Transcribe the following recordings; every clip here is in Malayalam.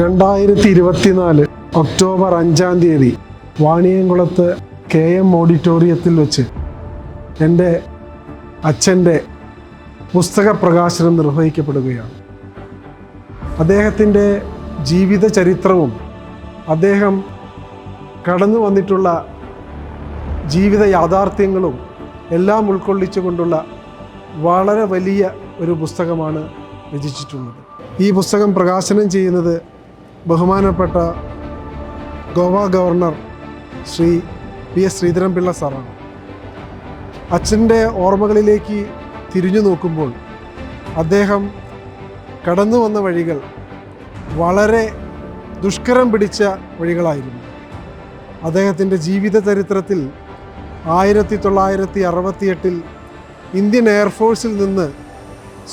രണ്ടായിരത്തി ഇരുപത്തിനാല് ഒക്ടോബർ അഞ്ചാം തീയതി വാണിയംകുളത്ത് കെ എം ഓഡിറ്റോറിയത്തിൽ വെച്ച് എന്റെ അച്ഛന്റെ പുസ്തക പ്രകാശനം നിർവഹിക്കപ്പെടുകയാണ്. അദ്ദേഹത്തിന്റെ ജീവിത ചരിത്രവും അദ്ദേഹം കടന്നു വന്നിട്ടുള്ള ജീവിത യാഥാർത്ഥ്യങ്ങളും എല്ലാം ഉൾക്കൊള്ളിച്ചുകൊണ്ടുള്ള വളരെ വലിയ ഒരു പുസ്തകമാണ് രചിച്ചിട്ടുള്ളത്. ഈ പുസ്തകം പ്രകാശനം ചെയ്യുന്നത് ബഹുമാനപ്പെട്ട Goa governor Shri P S Sreedharan Pillai സാറാണ്. അച്ഛന്റെ ഓർമ്മകളിലേക്ക് തിരിഞ്ഞു നോക്കുമ്പോൾ അദ്ദേഹം കടന്നു വന്ന വഴികൾ വളരെ ദുഷ്കരം പിടിച്ച വഴികളായിരുന്നു. അദ്ദേഹത്തിന്റെ ജീവിത ചരിത്രത്തിൽ ആയിരത്തി തൊള്ളായിരത്തി അറുപത്തിയെട്ടിൽ ഇന്ത്യൻ എയർഫോഴ്സിൽ നിന്ന്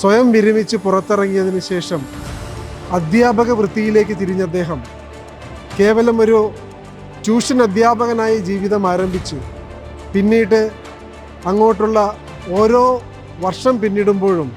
സ്വയം വിരമിച്ച് പുറത്തിറങ്ങിയതിന് ശേഷം അധ്യാപക വൃത്തിയിലേക്ക് തിരിഞ്ഞ അദ്ദേഹം കേവലം ഒരു ട്യൂഷൻ അധ്യാപകനായി ജീവിതം ആരംഭിച്ചു. പിന്നീട് അങ്ങോട്ടുള്ള ഓരോ വർഷം പിന്നിടുമ്പോഴും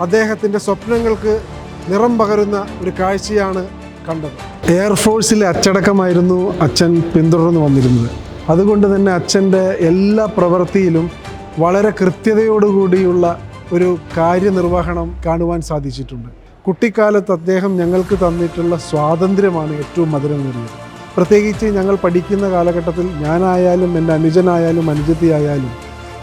അദ്ദേഹത്തിന്റെ സ്വപ്നങ്ങൾക്ക് നിറം പകരുന്ന ഒരു കാഴ്ചയാണ് കണ്ടത്. എയർഫോഴ്സിലെ അച്ചടക്കമായിരുന്നു അച്ഛൻ പിന്തുടർന്നു വന്നിരുന്നത്. അതുകൊണ്ട് തന്നെ അച്ഛന്റെ എല്ലാ പ്രവൃത്തിയിലും വളരെ കൃത്യതയോടുകൂടിയുള്ള ഒരു കാര്യനിർവഹണം കാണുവാൻ സാധിച്ചിട്ടുണ്ട്. കുട്ടിക്കാലത്ത് അദ്ദേഹം ഞങ്ങൾക്ക് തന്നിട്ടുള്ള സ്വാതന്ത്ര്യമാണ് ഏറ്റവും മധുരം നേടിയത്. പ്രത്യേകിച്ച് ഞങ്ങൾ പഠിക്കുന്ന കാലഘട്ടത്തിൽ ഞാനായാലും എന്റെ അനുജനായാലും അനുജത്തിയായാലും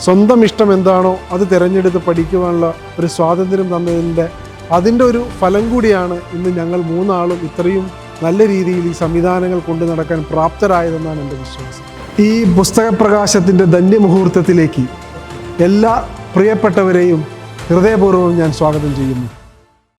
സ്വന്തം ഇഷ്ടം എന്താണോ അത് തിരഞ്ഞെടുത്ത് പഠിക്കുവാനുള്ള ഒരു സ്വാതന്ത്ര്യം തന്നതിന്റെ അതിന്റെ ഒരു ഫലം കൂടിയാണ് ഇന്ന് ഞങ്ങൾ മൂന്നാളും ഇത്രയും നല്ല രീതിയിൽ ഈ സംവിധാനങ്ങൾ കൊണ്ടു നടക്കാൻ പ്രാപ്തരായതെന്നാണ് എന്റെ വിശ്വാസം. ഈ പുസ്തക പ്രകാശത്തിന്റെ ധന്യമുഹൂർത്തത്തിലേക്ക് എല്ലാ പ്രിയപ്പെട്ടവരെയും ഹൃദയപൂർവം ഞാൻ സ്വാഗതം ചെയ്യുന്നു.